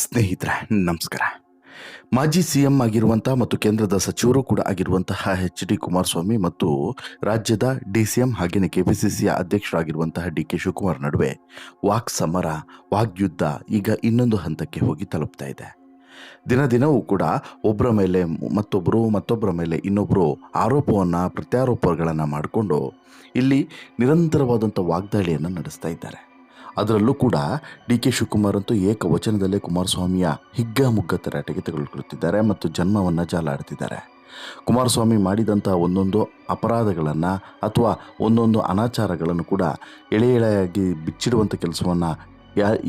ಸ್ನೇಹಿತರೆ, ನಮಸ್ಕಾರ. ಮಾಜಿ ಸಿಎಂ ಆಗಿರುವಂಥ ಮತ್ತು ಕೇಂದ್ರದ ಸಚಿವರು ಕೂಡ ಆಗಿರುವಂತಹ ಎಚ್ ಡಿ ಕುಮಾರಸ್ವಾಮಿ ಮತ್ತು ರಾಜ್ಯದ ಡಿ ಸಿ ಎಂ ಹಾಗೆಯೇ ಕೆಪಿಸಿಸಿಯ ಅಧ್ಯಕ್ಷರಾಗಿರುವಂತಹ ಡಿ ಕೆ ಶಿವಕುಮಾರ್ ನಡುವೆ ವಾಕ್ ಸಮರ ವಾಗ್ಯುದ್ಧ ಈಗ ಇನ್ನೊಂದು ಹಂತಕ್ಕೆ ಹೋಗಿ ತಲುಪ್ತಾ ಇದೆ. ದಿನ ದಿನವೂ ಕೂಡ ಒಬ್ಬರ ಮೇಲೆ ಮತ್ತೊಬ್ಬರು ಮತ್ತೊಬ್ಬರ ಮೇಲೆ ಇನ್ನೊಬ್ಬರು ಆರೋಪವನ್ನು, ಪ್ರತ್ಯಾರೋಪಗಳನ್ನು ಮಾಡಿಕೊಂಡು ಇಲ್ಲಿ ನಿರಂತರವಾದಂಥ ವಾಗ್ದಾಳಿಯನ್ನು ನಡೆಸ್ತಾ ಇದ್ದಾರೆ. ಅದರಲ್ಲೂ ಕೂಡ ಡಿ ಕೆ ಶಿವಕುಮಾರ್ ಅಂತೂ ಏಕವಚನದಲ್ಲೇ ಕುಮಾರಸ್ವಾಮಿಯ ಹಿಗ್ಗಾಮುಗ್ಗ ತರಾಟೆಗೆ ತೆಗೆದುಕೊಳ್ಳುತ್ತಿದ್ದಾರೆ ಮತ್ತು ಜನ್ಮವನ್ನು ಜಾಲಾಡ್ತಿದ್ದಾರೆ. ಕುಮಾರಸ್ವಾಮಿ ಮಾಡಿದಂಥ ಒಂದೊಂದು ಅಪರಾಧಗಳನ್ನು ಅಥವಾ ಒಂದೊಂದು ಅನಾಚಾರಗಳನ್ನು ಕೂಡ ಎಳೆ ಎಳೆಯಾಗಿ ಬಿಚ್ಚಿಡುವಂಥ ಕೆಲಸವನ್ನು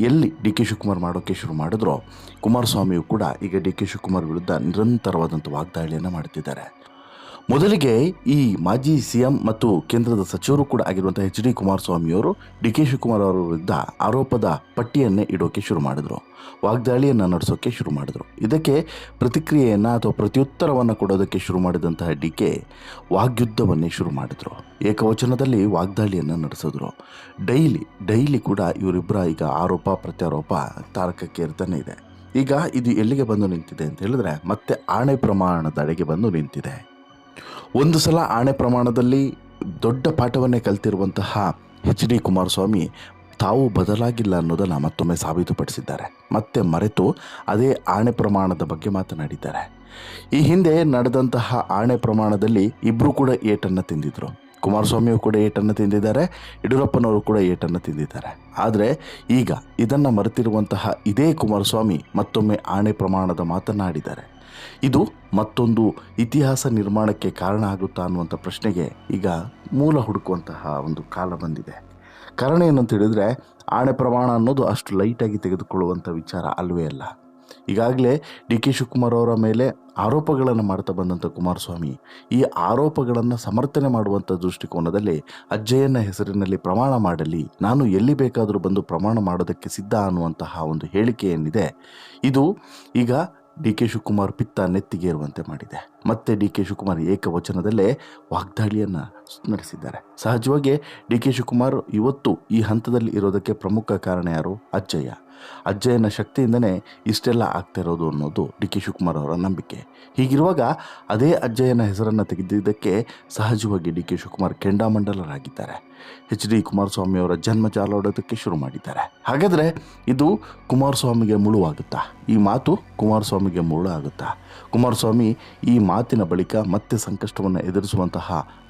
ಎಲ್ಲಿ ಡಿ ಕೆ ಶಿವಕುಮಾರ್ ಮಾಡೋಕ್ಕೆ ಶುರು ಮಾಡಿದ್ರೋ ಕುಮಾರಸ್ವಾಮಿಯು ಕೂಡ ಈಗ ಡಿ ಕೆ ಶಿವಕುಮಾರ್ ವಿರುದ್ಧ ನಿರಂತರವಾದಂಥ ವಾಗ್ದಾಳಿಯನ್ನು ಮಾಡ್ತಿದ್ದಾರೆ. ಮೊದಲಿಗೆ ಈ ಮಾಜಿ ಸಿಎಂ ಮತ್ತು ಕೇಂದ್ರದ ಸಚಿವರು ಕೂಡ ಆಗಿರುವಂತಹ ಎಚ್ ಡಿ ಕುಮಾರಸ್ವಾಮಿಯವರು ಡಿ ಕೆ ಶಿವಕುಮಾರ್ ಅವರ ವಿರುದ್ಧ ಆರೋಪದ ಪಟ್ಟಿಯನ್ನೇ ಇಡೋಕೆ ಶುರು ಮಾಡಿದ್ರು, ವಾಗ್ದಾಳಿಯನ್ನು ನಡೆಸೋಕೆ ಶುರು ಮಾಡಿದ್ರು. ಇದಕ್ಕೆ ಪ್ರತಿಕ್ರಿಯೆಯನ್ನು ಅಥವಾ ಪ್ರತ್ಯುತ್ತರವನ್ನು ಕೊಡೋದಕ್ಕೆ ಶುರು ಮಾಡಿದಂತಹ ಡಿ ಕೆ ವಾಗ್ಯುದ್ಧವನ್ನೇ ಶುರು ಮಾಡಿದ್ರು. ಏಕವಚನದಲ್ಲಿ ವಾಗ್ದಾಳಿಯನ್ನು ನಡೆಸಿದ್ರು. ಡೈಲಿ ಡೈಲಿ ಕೂಡ ಇವರಿಬ್ಬರ ಈಗ ಆರೋಪ, ಪ್ರತ್ಯಾರೋಪ ತಾರಕಕ್ಕೆ ಇರ್ತಾನೆ ಇದೆ. ಈಗ ಇದು ಎಲ್ಲಿಗೆ ಬಂದು ನಿಂತಿದೆ ಅಂತ ಹೇಳಿದ್ರೆ ಮತ್ತೆ ಆಣೆ ಪ್ರಮಾಣದ ಅಡಿಗೆ ಬಂದು ನಿಂತಿದೆ. ಒಂದು ಸಲ ಆಣೆ ಪ್ರಮಾಣದಲ್ಲಿ ದೊಡ್ಡ ಪಾಠವನ್ನೇ ಕಲ್ತಿರುವಂತಹ ಎಚ್ ಡಿ ಕುಮಾರಸ್ವಾಮಿ ತಾವು ಬದಲಾಗಿಲ್ಲ ಅನ್ನೋದನ್ನು ಮತ್ತೊಮ್ಮೆ ಸಾಬೀತುಪಡಿಸಿದ್ದಾರೆ. ಮತ್ತೆ ಮರೆತು ಅದೇ ಆಣೆ ಪ್ರಮಾಣದ ಬಗ್ಗೆ ಮಾತನಾಡಿದ್ದಾರೆ. ಈ ಹಿಂದೆ ನಡೆದಂತಹ ಆಣೆ ಪ್ರಮಾಣದಲ್ಲಿ ಇಬ್ಬರು ಕೂಡ ಏಟನ್ನು ತಿಂದಿದ್ರು. ಕುಮಾರಸ್ವಾಮಿಯು ಕೂಡ ಏಟನ್ನು ತಿಂದಿದ್ದಾರೆ, ಯಡಿಯೂರಪ್ಪನವರು ಕೂಡ ಏಟನ್ನು ತಿಂದಿದ್ದಾರೆ. ಆದರೆ ಈಗ ಇದನ್ನು ಮರೆತಿರುವಂತಹ ಇದೇ ಕುಮಾರಸ್ವಾಮಿ ಮತ್ತೊಮ್ಮೆ ಆಣೆ ಪ್ರಮಾಣದ ಮಾತನಾಡಿದ್ದಾರೆ ಇದು ಮತ್ತೊಂದು ಇತಿಹಾಸ ನಿರ್ಮಾಣಕ್ಕೆ ಕಾರಣ ಆಗುತ್ತಾ ಅನ್ನುವಂಥ ಪ್ರಶ್ನೆಗೆ ಈಗ ಮೂಲ ಹುಡುಕುವಂತಹ ಒಂದು ಕಾಲ ಬಂದಿದೆ. ಕಾರಣ ಏನಂತ ಹೇಳಿದರೆ ಆಣೆ ಪ್ರಮಾಣ ಅನ್ನೋದು ಅಷ್ಟು ಲೈಟಾಗಿ ತೆಗೆದುಕೊಳ್ಳುವಂಥ ವಿಚಾರ ಅಲ್ವೇ ಅಲ್ಲ. ಈಗಾಗಲೇ ಡಿ ಕೆ ಶಿವಕುಮಾರ್ ಅವರ ಮೇಲೆ ಆರೋಪಗಳನ್ನು ಮಾಡ್ತಾ ಬಂದಂಥ ಕುಮಾರಸ್ವಾಮಿ ಈ ಆರೋಪಗಳನ್ನು ಸಮರ್ಥನೆ ಮಾಡುವಂಥ ದೃಷ್ಟಿಕೋನದಲ್ಲಿ ಅಜ್ಜಯ್ಯನ ಹೆಸರಿನಲ್ಲಿ ಪ್ರಮಾಣ ಮಾಡಲಿ, ನಾನು ಎಲ್ಲಿ ಬೇಕಾದರೂ ಬಂದು ಪ್ರಮಾಣ ಮಾಡೋದಕ್ಕೆ ಸಿದ್ಧ ಅನ್ನುವಂತಹ ಒಂದು ಹೇಳಿಕೆ ಏನಿದೆ ಇದು ಈಗ ಡಿ ಕೆ ಶಿವಕುಮಾರ್ ಪಿತ್ತ ನೆತ್ತಿಗೇರುವಂತೆ ಮಾಡಿದೆ. ಮತ್ತೆ ಡಿ ಕೆ ಶಿವಕುಮಾರ್ ಏಕವಚನದಲ್ಲೇ ವಾಗ್ದಾಳಿಯನ್ನು ನಡೆಸಿದ್ದಾರೆ. ಸಹಜವಾಗಿ ಡಿ ಕೆ ಶಿವಕುಮಾರ್ ಇವತ್ತು ಈ ಹಂತದಲ್ಲಿ ಇರೋದಕ್ಕೆ ಪ್ರಮುಖ ಕಾರಣ ಯಾರು? ಅಜ್ಜಯ್ಯ. ಅಜ್ಜಯ್ಯನ ಶಕ್ತಿಯಿಂದನೇ ಇಷ್ಟೆಲ್ಲ ಆಗ್ತಾ ಇರೋದು ಅನ್ನೋದು ಡಿ ಕೆ ಶಿವಕುಮಾರ್ ಅವರ ನಂಬಿಕೆ. ಹೀಗಿರುವಾಗ ಅದೇ ಅಜ್ಜಯ್ಯನ ಹೆಸರನ್ನು ತೆಗೆದಿದ್ದಕ್ಕೆ ಸಹಜವಾಗಿ ಡಿ ಕೆ ಶಿವಕುಮಾರ್ ಕೆಂಡಾಮಂಡಲರಾಗಿದ್ದಾರೆ. ಎಚ್ ಡಿ ಕುಮಾರಸ್ವಾಮಿ ಅವರ ಜನ್ಮ ಜಾಲಾಡೋದಕ್ಕೆ ಶುರು ಮಾಡಿದ್ದಾರೆ. ಹಾಗಾದರೆ ಇದು ಕುಮಾರಸ್ವಾಮಿಗೆ ಮುಳುವಾಗುತ್ತಾ? ಈ ಮಾತು ಕುಮಾರಸ್ವಾಮಿಗೆ ಮುಳು ಆಗುತ್ತಾ ಕುಮಾರಸ್ವಾಮಿ ಈ ಮಾತಿನ ಬಳಿಕ ಮತ್ತೆ ಸಂಕಷ್ಟವನ್ನು ಎದುರಿಸುವಂತಹ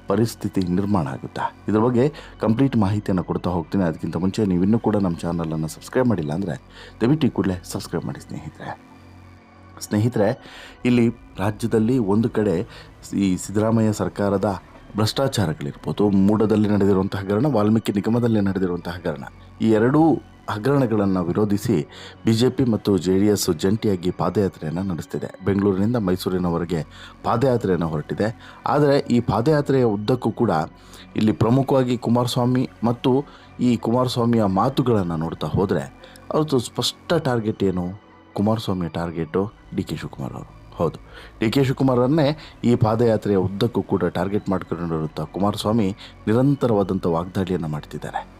ಪರಿಸ್ಥಿತಿ ನಿರ್ಮಾಣ ಆಗುತ್ತಾ? ಇದ್ರ ಬಗ್ಗೆ ಕಂಪ್ಲೀಟ್ ಮಾಹಿತಿಯನ್ನು ಕೊಡ್ತಾ ಹೋಗ್ತೀನಿ. ಅದಕ್ಕಿಂತ ಮುಂಚೆ ನೀವಿನ್ನೂ ಕೂಡ ನಮ್ಮ ಚಾನಲನ್ನು ಸಬ್ಸ್ಕ್ರೈಬ್ ಮಾಡಿಲ್ಲ ಅಂದರೆ ದಯವಿಟ್ಟು ಕೂಡಲೇ ಸಬ್ಸ್ಕ್ರೈಬ್ ಮಾಡಿ ಸ್ನೇಹಿತರೆ. ಸ್ನೇಹಿತರೆ, ಇಲ್ಲಿ ರಾಜ್ಯದಲ್ಲಿ ಒಂದು ಕಡೆ ಈ ಸಿದ್ದರಾಮಯ್ಯ ಸರ್ಕಾರದ ಭ್ರಷ್ಟಾಚಾರಗಳಿರ್ಬೋದು, ಮೂಡದಲ್ಲಿ ನಡೆದಿರುವಂತಹ ಹಗರಣ ವಾಲ್ಮೀಕಿ ನಿಗಮದಲ್ಲಿ ನಡೆದಿರುವಂತಹ ಹಗರಣ ಈ ಎರಡೂ ಹಗರಣಗಳನ್ನು ವಿರೋಧಿಸಿ ಬಿ ಜೆ ಪಿ ಮತ್ತು ಜೆ ಡಿ ಎಸ್ ಜಂಟಿಯಾಗಿ ಪಾದಯಾತ್ರೆಯನ್ನು ನಡೆಸ್ತಿದೆ. ಬೆಂಗಳೂರಿನಿಂದ ಮೈಸೂರಿನವರೆಗೆ ಪಾದಯಾತ್ರೆಯನ್ನು ಹೊರಟಿದೆ. ಆದರೆ ಈ ಪಾದಯಾತ್ರೆಯ ಉದ್ದಕ್ಕೂ ಕೂಡ ಇಲ್ಲಿ ಪ್ರಮುಖವಾಗಿ ಕುಮಾರಸ್ವಾಮಿ ಮತ್ತು ಈ ಕುಮಾರಸ್ವಾಮಿಯ ಮಾತುಗಳನ್ನು ನೋಡ್ತಾ ಹೋದರೆ ಅವ್ರದ್ದು ಸ್ಪಷ್ಟ ಟಾರ್ಗೆಟ್ ಏನು? ಕುಮಾರಸ್ವಾಮಿಯ ಟಾರ್ಗೆಟು ಡಿ ಕೆ ಶಿವಕುಮಾರ್ ಅವರು. ಹೌದು. ಡಿ ಕೆ ಶಿವಕುಮಾರನ್ನೇ ಈ ಪಾದಯಾತ್ರೆಯ ಉದ್ದಕ್ಕೂ ಕೂಡ ಟಾರ್ಗೆಟ್ ಮಾಡ್ಕೊಂಡಿರುವಂಥ ಕುಮಾರಸ್ವಾಮಿ ನಿರಂತರವಾದಂಥ ವಾಗ್ದಾಳಿಯನ್ನು ಮಾಡ್ತಿದ್ದಾರೆ.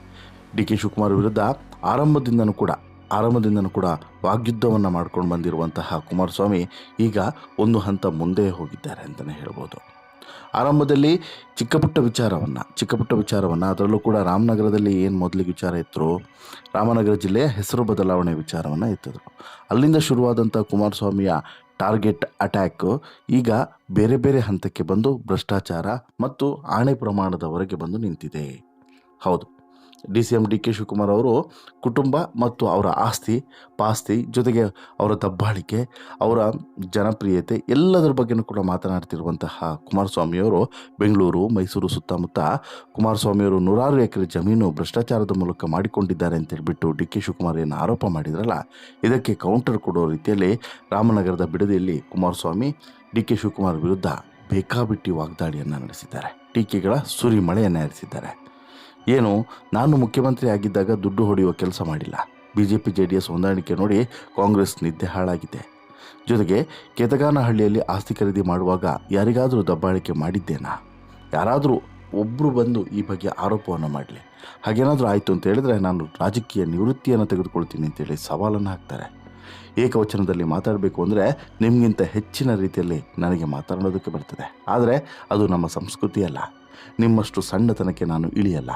ಡಿ ಕೆ ಶಿವಕುಮಾರ್ ವಿರುದ್ಧ ಆರಂಭದಿಂದನೂ ಕೂಡ ಆರಂಭದಿಂದನೂ ಕೂಡ ವಾಗ್ಯುದ್ಧವನ್ನು ಮಾಡ್ಕೊಂಡು ಬಂದಿರುವಂತಹ ಕುಮಾರಸ್ವಾಮಿ ಈಗ ಒಂದು ಹಂತ ಮುಂದೆ ಹೋಗಿದ್ದಾರೆ ಅಂತಲೇ ಹೇಳ್ಬೋದು. ಆರಂಭದಲ್ಲಿ ಚಿಕ್ಕಪುಟ್ಟ ವಿಚಾರವನ್ನು ಚಿಕ್ಕಪುಟ್ಟ ವಿಚಾರವನ್ನು, ಅದರಲ್ಲೂ ಕೂಡ ರಾಮನಗರದಲ್ಲಿ ಏನು ಮೊದಲಿಗೆ ವಿಚಾರ ಇತ್ತು ರಾಮನಗರ ಜಿಲ್ಲೆಯ ಹೆಸರು ಬದಲಾವಣೆ ವಿಚಾರವನ್ನು ಎತ್ತಿದ್ರು ಅಲ್ಲಿಂದ ಶುರುವಾದಂಥ ಕುಮಾರಸ್ವಾಮಿಯ ಟಾರ್ಗೆಟ್ ಅಟ್ಯಾಕ್ ಈಗ ಬೇರೆ ಬೇರೆ ಹಂತಕ್ಕೆ ಬಂದು ಭ್ರಷ್ಟಾಚಾರ ಮತ್ತು ಆಣೆ ಪ್ರಮಾಣದವರೆಗೆ ಬಂದು ನಿಂತಿದೆ. ಹೌದು. D C M D K Shivakumar ಅವರು ಕುಟುಂಬ ಮತ್ತು ಅವರ ಆಸ್ತಿ, ಪಾಸ್ತಿ ಜೊತೆಗೆ ಅವರ ದಬ್ಬಾಳಿಕೆ, ಅವರ ಜನಪ್ರಿಯತೆ ಎಲ್ಲದರ ಬಗ್ಗೆನೂ ಕೂಡ ಮಾತನಾಡ್ತಿರುವಂತಹ ಕುಮಾರಸ್ವಾಮಿಯವರು ಬೆಂಗಳೂರು, ಮೈಸೂರು ಸುತ್ತಮುತ್ತ ಕುಮಾರಸ್ವಾಮಿಯವರು ನೂರಾರು ಎಕರೆ ಜಮೀನು ಭ್ರಷ್ಟಾಚಾರದ ಮೂಲಕ ಮಾಡಿಕೊಂಡಿದ್ದಾರೆ ಅಂತ ಹೇಳಿಬಿಟ್ಟು ಡಿ ಕೆ ಶಿವಕುಮಾರ್ ಏನು ಆರೋಪ ಮಾಡಿದ್ರಲ್ಲ, ಇದಕ್ಕೆ ಕೌಂಟರ್ ಕೊಡೋ ರೀತಿಯಲ್ಲಿ ರಾಮನಗರದ ಬಿಡದಿಯಲ್ಲಿ ಕುಮಾರಸ್ವಾಮಿ ಡಿ ಕೆ ಶಿವಕುಮಾರ್ ವಿರುದ್ಧ ಬೇಕಾಬಿಟ್ಟಿ ವಾಗ್ದಾಳಿಯನ್ನು ನಡೆಸಿದ್ದಾರೆ. ಟೀಕೆಗಳ ಸುರಿಮಳೆಯನ್ನು ಹರಿಸಿದ್ದಾರೆ ಏನು, ನಾನು ಮುಖ್ಯಮಂತ್ರಿ ಆಗಿದ್ದಾಗ ದುಡ್ಡು ಹೊಡೆಯುವ ಕೆಲಸ ಮಾಡಿಲ್ಲ. B J P J D S ಹೊಂದಾಣಿಕೆ ನೋಡಿ ಕಾಂಗ್ರೆಸ್ ನಿದ್ದೆ ಹಾಳಾಗಿದೆ. ಜೊತೆಗೆ ಕೇತಗಾನಹಳ್ಳಿಯಲ್ಲಿ ಆಸ್ತಿ ಖರೀದಿ ಮಾಡುವಾಗ ಯಾರಿಗಾದರೂ ದಬ್ಬಾಳಿಕೆ ಮಾಡಿದ್ದೇನಾ? ಯಾರಾದರೂ ಒಬ್ಬರು ಬಂದು ಈ ಬಗ್ಗೆ ಆರೋಪವನ್ನು ಮಾಡಲಿ. ಹಾಗೇನಾದರೂ ಆಯಿತು ಅಂತ ಹೇಳಿದ್ರೆ ನಾನು ರಾಜಕೀಯ ನಿವೃತ್ತಿಯನ್ನು ತೆಗೆದುಕೊಳ್ತೀನಿ ಅಂತೇಳಿ ಸವಾಲನ್ನು ಹಾಕ್ತಾರೆ. ಏಕವಚನದಲ್ಲಿ ಮಾತಾಡಬೇಕು ಅಂದರೆ ನಿಮಗಿಂತ ಹೆಚ್ಚಿನ ರೀತಿಯಲ್ಲಿ ನನಗೆ ಮಾತಾಡೋದಕ್ಕೆ ಬರ್ತದೆ. ಆದರೆ ಅದು ನಮ್ಮ ಸಂಸ್ಕೃತಿ ಅಲ್ಲ. ನಿಮ್ಮಷ್ಟು ಸಣ್ಣತನಕ್ಕೆ ನಾನು ಇಳಿಯಲ್ಲ.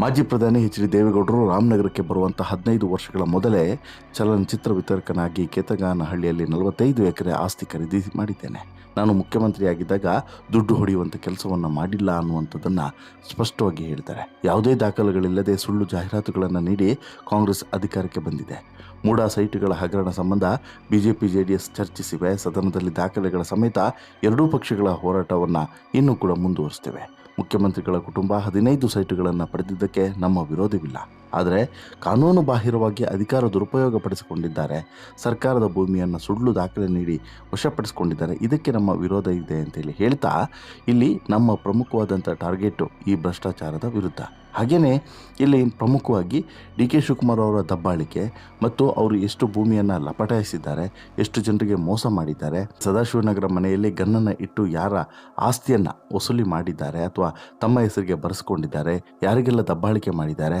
ಮಾಜಿ ಪ್ರಧಾನಿ ಎಚ್ ಡಿ ದೇವೇಗೌಡರು ರಾಮನಗರಕ್ಕೆ ಬರುವಂಥ ಹದಿನೈದು ವರ್ಷಗಳ ಮೊದಲೇ ಚಲನಚಿತ್ರ ವಿತರಕನಾಗಿ ಕೇತಗಾನಹಳ್ಳಿಯಲ್ಲಿ ನಲವತ್ತೈದು ಎಕರೆ ಆಸ್ತಿ ಖರೀದಿ ಮಾಡಿದ್ದೇನೆ. ನಾನು ಮುಖ್ಯಮಂತ್ರಿಯಾಗಿದ್ದಾಗ ದುಡ್ಡು ಹೊಡೆಯುವಂಥ ಕೆಲಸವನ್ನು ಮಾಡಿಲ್ಲ ಅನ್ನುವಂಥದ್ದನ್ನು ಸ್ಪಷ್ಟವಾಗಿ ಹೇಳ್ತಾರೆ ಯಾವುದೇ ದಾಖಲೆಗಳಿಲ್ಲದೆ ಸುಳ್ಳು ಜಾಹೀರಾತುಗಳನ್ನು ನೀಡಿ ಕಾಂಗ್ರೆಸ್ ಅಧಿಕಾರಕ್ಕೆ ಬಂದಿದೆ. ಮೂಡಾ ಸೈಟ್ಗಳ ಹಗರಣ ಸಂಬಂಧ ಬಿಜೆಪಿ ಜೆಡಿಎಸ್ ಚರ್ಚಿಸಿವೆ. ಸದನದಲ್ಲಿ ದಾಖಲೆಗಳ ಸಮೇತ ಎರಡೂ ಪಕ್ಷಗಳ ಹೋರಾಟವನ್ನು ಇನ್ನೂ ಕೂಡ ಮುಂದುವರಿಸ್ತೇವೆ ಮುಖ್ಯಮಂತ್ರಿಗಳ ಕುಟುಂಬ ಹದಿನೈದು ಸೈಟುಗಳನ್ನು ಪಡೆದಿದ್ದಕ್ಕೆ ನಮ್ಮ ವಿರೋಧವಿಲ್ಲ. ಆದರೆ ಕಾನೂನು ಬಾಹಿರವಾಗಿ ಅಧಿಕಾರ ದುರುಪಯೋಗ ಪಡಿಸಿಕೊಂಡಿದ್ದಾರೆ ಸರ್ಕಾರದ ಭೂಮಿಯನ್ನು ಸುಳ್ಳು ದಾಖಲೆ ನೀಡಿ ವಶಪಡಿಸಿಕೊಂಡಿದ್ದಾರೆ. ಇದಕ್ಕೆ ನಮ್ಮ ವಿರೋಧ ಇದೆ ಅಂತೇಳಿ ಹೇಳ್ತಾ, ಇಲ್ಲಿ ನಮ್ಮ ಪ್ರಮುಖವಾದಂಥ ಟಾರ್ಗೆಟು ಈ ಭ್ರಷ್ಟಾಚಾರದ ವಿರುದ್ಧ. ಹಾಗೆಯೇ ಇಲ್ಲಿ ಪ್ರಮುಖವಾಗಿ ಡಿ ಕೆ ಶಿವಕುಮಾರ್ ಅವರ ದಬ್ಬಾಳಿಕೆ ಮತ್ತು ಅವರು ಎಷ್ಟು ಭೂಮಿಯನ್ನು ಲಪಟಾಯಿಸಿದ್ದಾರೆ, ಎಷ್ಟು ಜನರಿಗೆ ಮೋಸ ಮಾಡಿದ್ದಾರೆ, ಸದಾಶಿವನಗರ ಮನೆಯಲ್ಲಿ ಗನ್ನನ್ನು ಇಟ್ಟು ಯಾರ ಆಸ್ತಿಯನ್ನು ವಸೂಲಿ ಮಾಡಿದ್ದಾರೆ ಅಥವಾ ತಮ್ಮ ಹೆಸರಿಗೆ ಬರೆಸ್ಕೊಂಡಿದ್ದಾರೆ, ಯಾರಿಗೆಲ್ಲ ದಬ್ಬಾಳಿಕೆ ಮಾಡಿದ್ದಾರೆ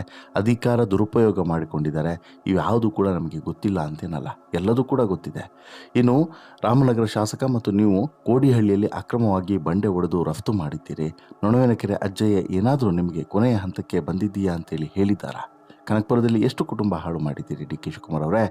ಅಧಿಕಾರ ದುರುಪಯೋಗ ಮಾಡಿಕೊಂಡಿದ್ದಾರೆ, ಇವ್ಯಾವುದು ಕೂಡ ನಮಗೆ ಗೊತ್ತಿಲ್ಲ ಅಂತೇನಲ್ಲ, ಎಲ್ಲದೂ ಕೂಡ ಗೊತ್ತಿದೆ. ಇನ್ನು ರಾಮನಗರ ಶಾಸಕ ಮತ್ತು ನೀವು ಕೋಡಿಹಳ್ಳಿಯಲ್ಲಿ ಅಕ್ರಮವಾಗಿ ಬಂಡೆ ಒಡೆದು ರಫ್ತು ಮಾಡಿದ್ದೀರಿ. ನೊಣವಿನಕೆರೆ ಅಜ್ಜಯ್ಯ ಏನಾದರೂ ನಿಮಗೆ ಕೊನೆಯ ಹಂತಕ್ಕೆ ಬಂದಿದ್ದೀಯಾ ಅಂತೇಳಿ ಹೇಳಿದ್ದಾರಾ? ಕನಕಪುರದಲ್ಲಿ ಎಷ್ಟು ಕುಟುಂಬ ಹಾಳು ಮಾಡಿದ್ದೀರಿ ಡಿ ಕೆ ಶಿವಕುಮಾರ್ ಅವರೇ?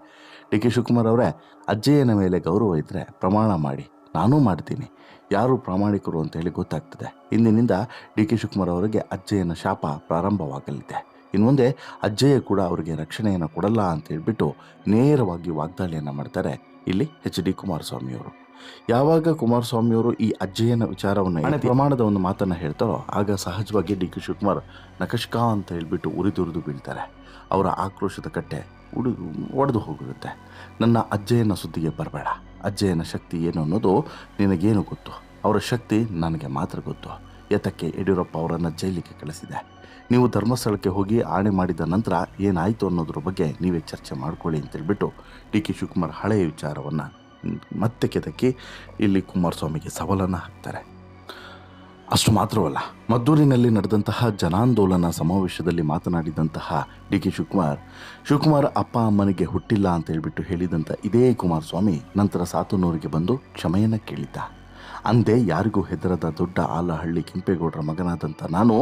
ಡಿ ಕೆ ಶಿವಕುಮಾರ್ ಅವರೇ, ಅಜ್ಜಯ್ಯನ ಮೇಲೆ ಗೌರವ ಇದ್ದರೆ ಪ್ರಮಾಣ ಮಾಡಿ, ನಾನೂ ಮಾಡ್ತೀನಿ. ಯಾರು ಪ್ರಾಮಾಣಿಕರು ಅಂತ ಹೇಳಿ ಗೊತ್ತಾಗ್ತದೆ. ಇಂದಿನಿಂದ ಡಿ ಕೆ ಶಿವಕುಮಾರ್ ಅವರಿಗೆ ಅಜ್ಜಯ್ಯನ ಶಾಪ ಪ್ರಾರಂಭವಾಗಲಿದೆ. ಇನ್ನು ಮುಂದೆ ಅಜ್ಜಯ್ಯ ಕೂಡ ಅವರಿಗೆ ರಕ್ಷಣೆಯನ್ನು ಕೊಡಲ್ಲ ಅಂತ ಹೇಳ್ಬಿಟ್ಟು ನೇರವಾಗಿ ವಾಗ್ದಾಳಿಯನ್ನು ಮಾಡ್ತಾರೆ. ಇಲ್ಲಿ ಎಚ್ ಡಿ ಕುಮಾರಸ್ವಾಮಿಯವರು. ಯಾವಾಗ ಕುಮಾರಸ್ವಾಮಿಯವರು ಈ ಅಜ್ಜಯ್ಯನ ವಿಚಾರವನ್ನು ಪ್ರಮಾಣದ ಒಂದು ಮಾತನ್ನು ಹೇಳ್ತಾರೋ ಆಗ ಸಹಜವಾಗಿ ಡಿ ಕೆ ಶಿವಕುಮಾರ್ ನಕಶ್ಕಾ ಅಂತ ಹೇಳ್ಬಿಟ್ಟು ಉರಿದುರಿದು ಬೀಳ್ತಾರೆ. ಅವರ ಆಕ್ರೋಶದ ಕಟ್ಟೆ ಉಡು ಒಡೆದು ಹೋಗಿರುತ್ತೆ. ನನ್ನ ಅಜ್ಜಯ್ಯನ ಸುದ್ದಿಗೆ ಬರಬೇಡ. ಅಜ್ಜಯ್ಯನ ಶಕ್ತಿ ಏನು ಅನ್ನೋದು ನಿನಗೇನು ಗೊತ್ತು? ಅವರ ಶಕ್ತಿ ನನಗೆ ಮಾತ್ರ ಗೊತ್ತು. ಏತಕ್ಕೆ ಯಡಿಯೂರಪ್ಪ ಅವರನ್ನು ಜೈಲಿಗೆ ಕಳಿಸಿದೆ. ನೀವು ಧರ್ಮಸ್ಥಳಕ್ಕೆ ಹೋಗಿ ಆಣೆ ಮಾಡಿದ ನಂತರ ಏನಾಯಿತು ಅನ್ನೋದ್ರ ಬಗ್ಗೆ ನೀವೇ ಚರ್ಚೆ ಮಾಡ್ಕೊಳ್ಳಿ ಅಂತೇಳ್ಬಿಟ್ಟು ಡಿ ಕೆ ಶಿವಕುಮಾರ್ ಹಳೆಯ ವಿಚಾರವನ್ನು ಮತ್ತೆ ಕೆದಕಿ ಇಲ್ಲಿ ಕುಮಾರಸ್ವಾಮಿಗೆ ಸವಾಲನ್ನು ಹಾಕ್ತಾರೆ. ಅಷ್ಟು ಮಾತ್ರವಲ್ಲ, ಮದ್ದೂರಿನಲ್ಲಿ ನಡೆದಂತಹ ಜನಾಂದೋಲನ ಸಮಾವೇಶದಲ್ಲಿ ಮಾತನಾಡಿದಂತಹ ಡಿ ಕೆ ಶಿವಕುಮಾರ್ ಶಿವಕುಮಾರ್ ಅಪ್ಪ ಅಮ್ಮನಿಗೆ ಹುಟ್ಟಿಲ್ಲ ಅಂತ ಹೇಳಿಬಿಟ್ಟು ಹೇಳಿದಂಥ ಇದೇ ಕುಮಾರಸ್ವಾಮಿ ನಂತರ ಸಾತನೂರಿಗೆ ಬಂದು ಕ್ಷಮೆಯನ್ನು ಕೇಳಿದ್ದ. ಅಂದೇ ಯಾರಿಗೂ ಹೆದರದ ದೊಡ್ಡ ಆಲಹಳ್ಳಿ ಕೆಂಪೇಗೌಡರ ಮಗನಾದಂಥ ನಾನು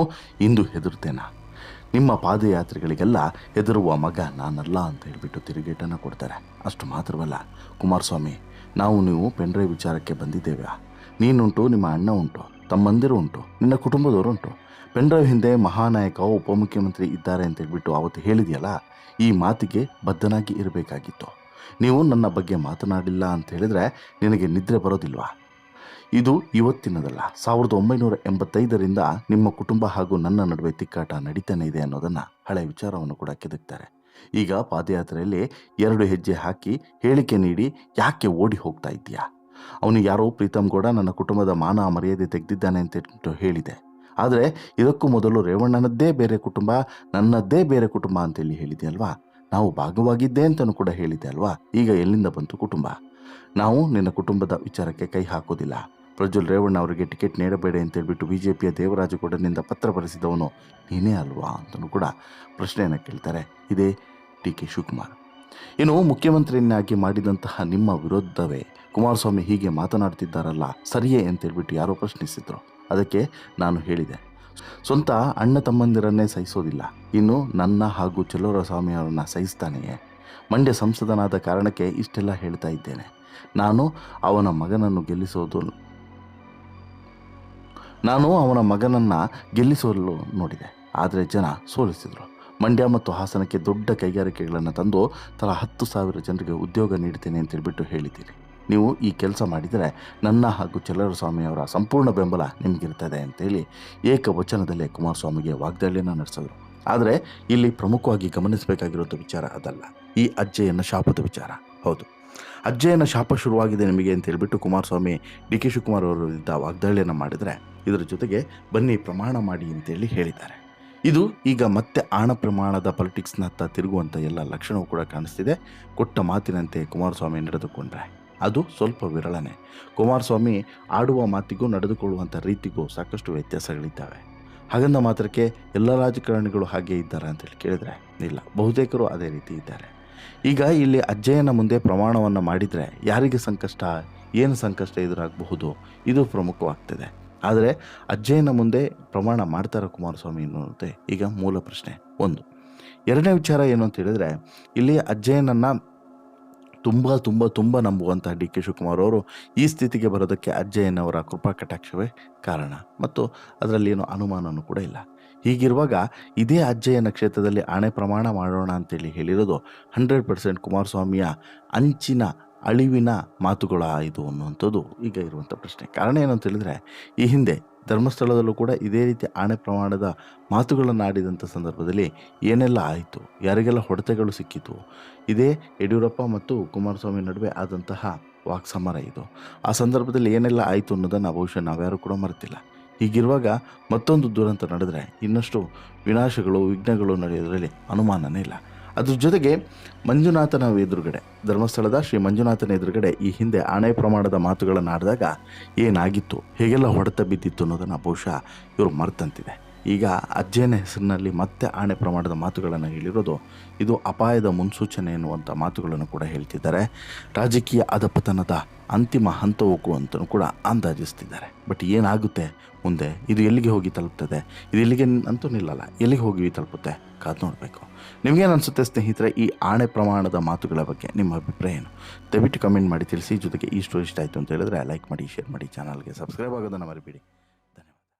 ಇಂದು ಹೆದರ್ತೇನಾ? ನಿಮ್ಮ ಪಾದಯಾತ್ರೆಗಳಿಗೆಲ್ಲ ಹೆದರುವ ಮಗ ನಾನಲ್ಲ ಅಂತ ಹೇಳಿಬಿಟ್ಟು ತಿರುಗೇಟನ್ನು ಕೊಡ್ತಾರೆ. ಅಷ್ಟು ಮಾತ್ರವಲ್ಲ, ಕುಮಾರಸ್ವಾಮಿ, ನಾವು ನೀವು ಪೆಂಡ್ರೆ ವಿಚಾರಕ್ಕೆ ಬಂದಿದ್ದೇವೆ. ನೀನುಂಟು, ನಿಮ್ಮ ಅಣ್ಣ ಉಂಟು, ತಮ್ಮಂದಿರು ಉಂಟು, ನಿನ್ನ ಕುಟುಂಬದವರು ಉಂಟು. ಪೆನ್ಡ್ರೈವ್ ಹಿಂದೆ ಮಹಾನಾಯಕ, ಉಪಮುಖ್ಯಮಂತ್ರಿ ಇದ್ದಾರೆ ಅಂತ ಹೇಳಿಬಿಟ್ಟು ಅವತ್ತು ಹೇಳಿದೆಯಲ್ಲ, ಈ ಮಾತಿಗೆ ಬದ್ಧನಾಗಿ ಇರಬೇಕಾಗಿತ್ತು. ನೀವು ನನ್ನ ಬಗ್ಗೆ ಮಾತನಾಡಿಲ್ಲ ಅಂತ ಹೇಳಿದರೆ ನಿನಗೆ ನಿದ್ರೆ ಬರೋದಿಲ್ವಾ? ಇದು ಇವತ್ತಿನದಲ್ಲ. ಸಾವಿರದ ಒಂಬೈನೂರ ಎಂಬತ್ತೈದರಿಂದ ನಿಮ್ಮ ಕುಟುಂಬ ಹಾಗೂ ನನ್ನ ನಡುವೆ ತಿಕ್ಕಾಟ ನಡೀತಾನೆ ಇದೆ ಅನ್ನೋದನ್ನ ಹಳೆ ವಿಚಾರವನ್ನು ಕೂಡ ಕೆದಕ್ತಾರೆ. ಈಗ ಪಾದಯಾತ್ರೆಯಲ್ಲಿ ಎರಡು ಹೆಜ್ಜೆ ಹಾಕಿ ಹೇಳಿಕೆ ನೀಡಿ ಯಾಕೆ ಓಡಿ ಹೋಗ್ತಾ ಇದ್ದೀಯಾ? ಅವನು ಯಾರೋ ಪ್ರೀತಮ್ ಗೌಡ ನನ್ನ ಕುಟುಂಬದ ಮಾನ ಮರ್ಯಾದೆ ತೆಗೆದಿದ್ದಾನೆ ಅಂತ ಹೇಳಿದೆ. ಆದರೆ ಇದಕ್ಕೂ ಮೊದಲು ರೇವಣ್ಣನದ್ದೇ ಬೇರೆ ಕುಟುಂಬ, ನನ್ನದ್ದೇ ಬೇರೆ ಕುಟುಂಬ ಅಂತೇಳಿ ಹೇಳಿದೆ ಅಲ್ವಾ ನಾವು ಭಾಗವಾಗಿದ್ದೆ ಅಂತಲೂ ಕೂಡ ಹೇಳಿದೆ ಅಲ್ವಾ? ಈಗ ಎಲ್ಲಿಂದ ಬಂತು ಕುಟುಂಬ? ನಾವು ನಿನ್ನ ಕುಟುಂಬದ ವಿಚಾರಕ್ಕೆ ಕೈ ಹಾಕೋದಿಲ್ಲ. ಪ್ರಜ್ವಲ್ ರೇವಣ್ಣ ಅವರಿಗೆ ಟಿಕೆಟ್ ನೀಡಬೇಡ ಅಂತೇಳ್ಬಿಟ್ಟು ಬಿ ಜೆ ಪಿಯ ದೇವರಾಜಗೌಡನಿಂದ ಪತ್ರ ಬರೆಸಿದವನು ನೀನೇ ಅಲ್ವಾ ಅಂತಲೂ ಕೂಡ ಪ್ರಶ್ನೆಯನ್ನು ಕೇಳ್ತಾರೆ. ಇದೇ ಟಿ ಕೆ ಶಿವಕುಮಾರ್. ಇನ್ನು ಮುಖ್ಯಮಂತ್ರಿಯನ್ನಾಗಿ ಮಾಡಿದಂತಹ ನಿಮ್ಮ ವಿರೋಧವೇ ಕುಮಾರಸ್ವಾಮಿ ಹೀಗೆ ಮಾತನಾಡ್ತಿದ್ದಾರಲ್ಲ, ಸರಿಯೇ ಅಂತೇಳ್ಬಿಟ್ಟು ಯಾರೋ ಪ್ರಶ್ನಿಸಿದ್ರು. ಅದಕ್ಕೆ ನಾನು ಹೇಳಿದೆ. ಸ್ವಂತ ಅಣ್ಣ ತಮ್ಮಂದಿರನ್ನೇ ಸಹಿಸೋದಿಲ್ಲ. ಇನ್ನು ನನ್ನ ಹಾಗೂ ಸ್ವಾಮಿ ಅವರನ್ನು ಸಹಿಸ್ತಾನೆಯೇ? ಮಂಡ್ಯ ಸಂಸದನಾದ ಕಾರಣಕ್ಕೆ ಇಷ್ಟೆಲ್ಲ ಹೇಳ್ತಾ ಇದ್ದೇನೆ. ನಾನು ಅವನ ಮಗನನ್ನು ಗೆಲ್ಲಿಸೋದು ನಾನು ಅವನ ಮಗನನ್ನು ಗೆಲ್ಲಿಸಲು ನೋಡಿದೆ, ಆದರೆ ಜನ ಸೋಲಿಸಿದರು. ಮಂಡ್ಯ ಮತ್ತು ಹಾಸನಕ್ಕೆ ದೊಡ್ಡ ಕೈಗಾರಿಕೆಗಳನ್ನು ತಂದು ತಲಾ ಹತ್ತು ಸಾವಿರ ಜನರಿಗೆ ಉದ್ಯೋಗ ನೀಡ್ತೇನೆ ಅಂತ ಹೇಳಿಬಿಟ್ಟು ಹೇಳಿದ್ದೀರಿ. ನೀವು ಈ ಕೆಲಸ ಮಾಡಿದರೆ ನನ್ನ ಹಾಗೂ ಸ್ವಾಮಿಯವರ ಸಂಪೂರ್ಣ ಬೆಂಬಲ ನಿಮಗಿರ್ತದೆ ಅಂತೇಳಿ ಏಕವಚನದಲ್ಲೇ ಕುಮಾರಸ್ವಾಮಿಗೆ ವಾಗ್ದಾಳಿಯನ್ನು ನಡೆಸಿದ್ರು. ಆದರೆ ಇಲ್ಲಿ ಪ್ರಮುಖವಾಗಿ ಗಮನಿಸಬೇಕಾಗಿರುವಂಥ ವಿಚಾರ ಅದಲ್ಲ. ಈ ಅಜ್ಜೆಯನ್ನು ಶಾಪದ ವಿಚಾರ. ಹೌದು. ಅಜ್ಜೆಯನ್ನು ಶಾಪ ಶುರುವಾಗಿದೆ ನಿಮಗೆ ಅಂತ ಹೇಳ್ಬಿಟ್ಟು ಕುಮಾರಸ್ವಾಮಿ ಡಿ ಕೆ ಶಿವಕುಮಾರ್ ಅವರು ಇದ್ದ ವಾಗ್ದಾಳಿಯನ್ನು ಮಾಡಿದರೆ ಇದರ ಜೊತೆಗೆ ಬನ್ನಿ ಪ್ರಮಾಣ ಮಾಡಿ ಅಂತೇಳಿ ಹೇಳಿದ್ದಾರೆ. ಇದು ಈಗ ಮತ್ತೆ ಆಣ ಪ್ರಮಾಣದ ಪೊಲಿಟಿಕ್ಸ್ನತ್ತ ತಿರುಗುವಂಥ ಎಲ್ಲ ಲಕ್ಷಣವೂ ಕೂಡ ಕಾಣಿಸ್ತಿದೆ. ಕೊಟ್ಟ ಮಾತಿನಂತೆ ಕುಮಾರಸ್ವಾಮಿ ನಡೆದುಕೊಂಡ್ರೆ ಅದು ಸ್ವಲ್ಪ ವಿರಳನೆ. ಕುಮಾರಸ್ವಾಮಿ ಆಡುವ ಮಾತಿಗೂ ನಡೆದುಕೊಳ್ಳುವಂಥ ರೀತಿಗೂ ಸಾಕಷ್ಟು ವ್ಯತ್ಯಾಸಗಳಿದ್ದಾವೆ. ಹಾಗಂದ ಮಾತ್ರಕ್ಕೆ ಎಲ್ಲ ರಾಜಕಾರಣಿಗಳು ಹಾಗೆ ಇದ್ದಾರೆ ಅಂತೇಳಿ ಕೇಳಿದರೆ ಇಲ್ಲ. ಬಹುತೇಕರು ಅದೇ ರೀತಿ ಇದ್ದಾರೆ. ಈಗ ಇಲ್ಲಿ ಅಜ್ಜಯ್ಯನ ಮುಂದೆ ಪ್ರಮಾಣವನ್ನು ಮಾಡಿದರೆ ಯಾರಿಗೆ ಸಂಕಷ್ಟ, ಏನು ಸಂಕಷ್ಟ ಎದುರಾಗಬಹುದು, ಇದು ಪ್ರಮುಖವಾಗ್ತದೆ. ಆದರೆ ಅಜ್ಜಯ್ಯನ ಮುಂದೆ ಪ್ರಮಾಣ ಮಾಡ್ತಾರ ಕುಮಾರಸ್ವಾಮಿ ಅನ್ನೋದೇ ಈಗ ಮೂಲ ಪ್ರಶ್ನೆ ಒಂದು. ಎರಡನೇ ವಿಚಾರ ಏನು ಅಂತ ಹೇಳಿದರೆ, ಇಲ್ಲಿ ಅಜ್ಜಯ್ಯನನ್ನು ತುಂಬ ತುಂಬ ತುಂಬ ನಂಬುವಂಥ ಡಿ ಕೆ ಶಿವಕುಮಾರ್ ಅವರು ಈ ಸ್ಥಿತಿಗೆ ಬರೋದಕ್ಕೆ ಅಜ್ಜಯ್ಯನವರ ಕೃಪಾ ಕಟಾಕ್ಷವೇ ಕಾರಣ. ಮತ್ತು ಅದರಲ್ಲಿ ಏನು ಅನುಮಾನವೂ ಕೂಡ ಇಲ್ಲ. ಹೀಗಿರುವಾಗ ಇದೇ ಅಜ್ಜಯ್ಯ ನಕ್ಷತ್ರದಲ್ಲಿ ಆಣೆ ಪ್ರಮಾಣ ಮಾಡೋಣ ಅಂತೇಳಿ ಹೇಳಿರೋದು ಹಂಡ್ರೆಡ್ ಪರ್ಸೆಂಟ್ ಕುಮಾರಸ್ವಾಮಿಯ ಅಂಚಿನ ಅಳಿವಿನ ಮಾತುಗಳ ಇದು ಅನ್ನುವಂಥದ್ದು ಈಗ ಇರುವಂಥ ಪ್ರಶ್ನೆ. ಕಾರಣ ಏನು ಹೇಳಿದ್ರೆ, ಈ ಹಿಂದೆ ಧರ್ಮಸ್ಥಳದಲ್ಲೂ ಕೂಡ ಇದೇ ರೀತಿ ಆಣೆ ಪ್ರಮಾಣದ ಮಾತುಗಳನ್ನು ಆಡಿದಂಥ ಸಂದರ್ಭದಲ್ಲಿ ಏನೆಲ್ಲ ಆಯಿತು, ಯಾರಿಗೆಲ್ಲ ಹೊಡೆತಗಳು ಸಿಕ್ಕಿತು, ಇದೇ ಯಡಿಯೂರಪ್ಪ ಮತ್ತು ಕುಮಾರಸ್ವಾಮಿ ನಡುವೆ ಆದಂತಹ ವಾಕ್ಸಮರ ಇದು. ಆ ಸಂದರ್ಭದಲ್ಲಿ ಏನೆಲ್ಲ ಆಯಿತು ಅನ್ನೋದನ್ನು ಬಹುಶಃ ನಾವ್ಯಾರು ಕೂಡ ಮರೆತಿಲ್ಲ. ಹೀಗಿರುವಾಗ ಮತ್ತೊಂದು ದುರಂತ ನಡೆದರೆ ಇನ್ನಷ್ಟು ವಿನಾಶಗಳು, ವಿಘ್ನಗಳು ನಡೆಯೋದರಲ್ಲಿ ಅನುಮಾನನೇ ಇಲ್ಲ. ಅದ್ರ ಜೊತೆಗೆ ಮಂಜುನಾಥನ ಎದುರುಗಡೆ, ಧರ್ಮಸ್ಥಳದ ಶ್ರೀ ಮಂಜುನಾಥನ ಎದುರುಗಡೆ ಈ ಹಿಂದೆ ಆಣೆ ಪ್ರಮಾಣದ ಮಾತುಗಳನ್ನು ಆಡಿದಾಗ ಏನಾಗಿತ್ತು, ಹೇಗೆಲ್ಲ ಹೊಡೆತ ಬಿದ್ದಿತ್ತು ಅನ್ನೋದನ್ನು ಬಹುಶಃ ಇವರು ಮರ್ತಂತಿದೆ ಈಗ ಅಜ್ಜನ ಹೆಸರಿನಲ್ಲಿ ಮತ್ತೆ ಆಣೆ ಪ್ರಮಾಣದ ಮಾತುಗಳನ್ನು ಹೇಳಿರೋದು, ಇದು ಅಪಾಯದ ಮುನ್ಸೂಚನೆ ಎನ್ನುವಂಥ ಮಾತುಗಳನ್ನು ಕೂಡ ಹೇಳ್ತಿದ್ದಾರೆ. ರಾಜಕೀಯ ಅಧಪತನದ ಅಂತಿಮ ಹಂತ ಹೋಗು ಅಂತಲೂ ಕೂಡ ಅಂದಾಜಿಸ್ತಿದ್ದಾರೆ. ಬಟ್ ಏನಾಗುತ್ತೆ? ಮುಂದೆ ಇದು ಎಲ್ಲಿಗೆ ಹೋಗಿ ತಲುಪ್ತದೆ? ಇದು ಎಲ್ಲಿಗೆ ಅಂತೂ ನಿಲ್ಲಲ್ಲ. ಎಲ್ಲಿಗೆ ಹೋಗಿ ತಲುಪುತ್ತೆ? ಕಾದು ನೋಡಬೇಕು. ನಿಮಗೇನು ಅನಿಸುತ್ತೆ ಸ್ನೇಹಿತರೆ, ಈ ಆಣೆ ಪ್ರಮಾಣದ ಮಾತುಗಳ ಬಗ್ಗೆ ನಿಮ್ಮ ಅಭಿಪ್ರಾಯ ಏನು? ದಯವಿಟ್ಟು ಕಮೆಂಟ್ ಮಾಡಿ ತಿಳಿಸಿ. ಜೊತೆಗೆ ಈ ಸ್ಟೋರಿ ಇಷ್ಟ ಆಯಿತು ಅಂತ ಹೇಳಿದ್ರೆ ಲೈಕ್ ಮಾಡಿ ಶೇರ್ ಮಾಡಿ ಚಾನಲ್ಗೆ ಸಬ್ಸ್ಕ್ರೈಬ್ ಆಗೋದನ್ನು ಮರಿಬೇಡಿ.